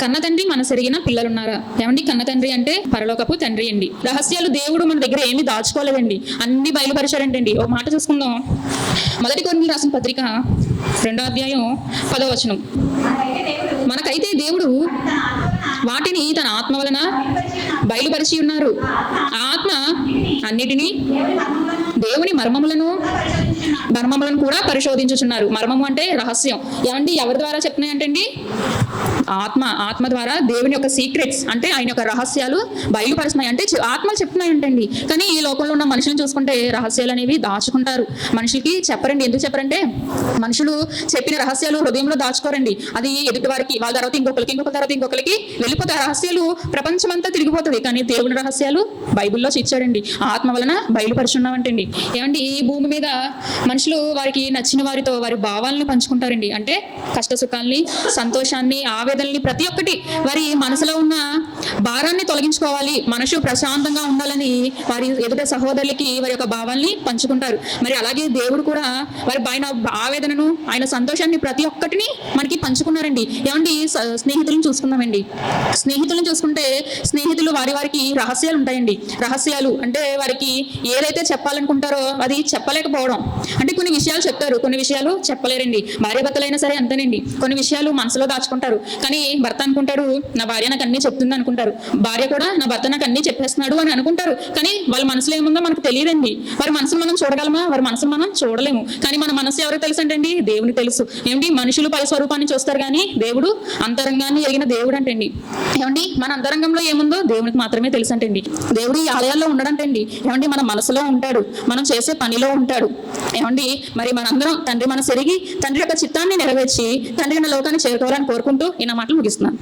కన్న తండ్రి మన సెరిగిన పిల్లలున్నారా? ఏమండి? కన్న తండ్రి అంటే పరలోకపు తండ్రి అండి. రహస్యాలు దేవుడు మన దగ్గర ఏమీ దాచుకోలేదండి. అన్ని బయలుపరిచారంటండి. ఓ మాట చూసుకుందాం. మొదటి కొన్ని రాసిన పత్రిక రెండో అధ్యాయం పదో వచనం. మనకైతే దేవుడు వాటిని తన ఆత్మ వలన బయలుపరిచి ఉన్నారు. ఆ ఆత్మ అన్నిటినీ దేవుని మర్మములను మర్మములను కూడా పరిశోధించుచున్నారు. మర్మము అంటే రహస్యం. ఏమండి? ఎవరి ద్వారా చెప్తున్నాయంటండి? ఆత్మ ఆత్మ ద్వారా దేవుని యొక్క సీక్రెట్స్ అంటే ఆయన యొక్క రహస్యాలు బయలుపరుస్తున్నాయి. అంటే ఆత్మలు చెప్తున్నాయంటండి. కానీ ఈ లోకంలో ఉన్న మనుషులను చూసుకుంటే రహస్యాలు అనేవి దాచుకుంటారు. మనుషులకి చెప్పరండి. ఎందుకు చెప్పరంటే మనుషులు చెప్పిన రహస్యాలు హృదయంలో దాచుకోరండి. అది ఎదుటి వారికి వాళ్ళ తర్వాత ఇంకొకరికి ఇంకొక తర్వాత ఇంకొకరికి వెళ్ళిపోతే రహస్యాలు ప్రపంచమంతా తిరిగిపోతుంది. కానీ దేవుని రహస్యాలు బైబిల్లో ఇచ్చాడండి ఆత్మ వలన బయలుపరుచున్నామంటండి. ఏమండి ఈ భూమి మీద మనుషులు వారికి నచ్చిన వారితో వారి భావాలను పంచుకుంటారండి. అంటే కష్ట సుఖాల్ని సంతోషాన్ని ఆవేదనని ప్రతి ఒక్కటి వారి మనసులో ఉన్న భారాన్ని తొలగించుకోవాలి. మనసు ప్రశాంతంగా ఉండాలని వారి ఎదుట సహోదరులకి వారి యొక్క భావాల్ని పంచుకుంటారు. మరి అలాగే దేవుడు కూడా వారి ఆయన ఆవేదనను ఆయన సంతోషాన్ని ప్రతి ఒక్కటిని మనకి పంచుకున్నారండి. ఏమండి స్నేహితులను చూసుకుందామండి. స్నేహితులను చూసుకుంటే స్నేహితులు వారి వారికి రహస్యాలు ఉంటాయండి. రహస్యాలు అంటే వారికి ఏదైతే చెప్పాలనుకుంటారో అది చెప్పలేకపోవడం. అంటే కొన్ని విషయాలు చెప్తారు కొన్ని విషయాలు చెప్పలేరండి. భార్య భర్తలైనా సరే అంతేనండి. కొన్ని విషయాలు మనసులో దాచుకుంటారు. కానీ భర్త అనుకుంటాడు నా భార్య నాకు అన్ని చెప్తుంది అనుకుంటారు. భార్య కూడా నా భర్త నాకు అన్ని చెప్పేస్తున్నాడు అని అనుకుంటారు. కానీ వాళ్ళ మనసులో ఏముందో మనకు తెలియదండి. వారి మనసును మనం చూడగలమా? వారి మనసును మనం చూడలేము. కానీ మన మనసు ఎవరికి తెలుసు అంటండి దేవుని తెలుసు. ఏమిటి మనుషులు పల స్వరూపాన్ని చూస్తారు కానీ దేవుడు అంతరంగాన్ని ఎరిగిన దేవుడు అంటండి. ఏమండి? మన అంతరంగంలో ఏముందో దేవునికి మాత్రమే తెలుసు అంటండి దేవుడు ఈ ఆలయాల్లో ఉండడంటండి. ఏమండి? మన మనసులో ఉంటాడు. మనం చేసే పనిలో ఉంటాడు. ఏమండి? మరి మనందరం తండ్రి మన సెరిగి తండ్రి యొక్క చిత్తాన్ని నెరవేర్చి తండ్రి నా లోకాన్ని చేరుకోవాలని కోరుకుంటూ ఈ నా మాటలు ముగిస్తున్నాను.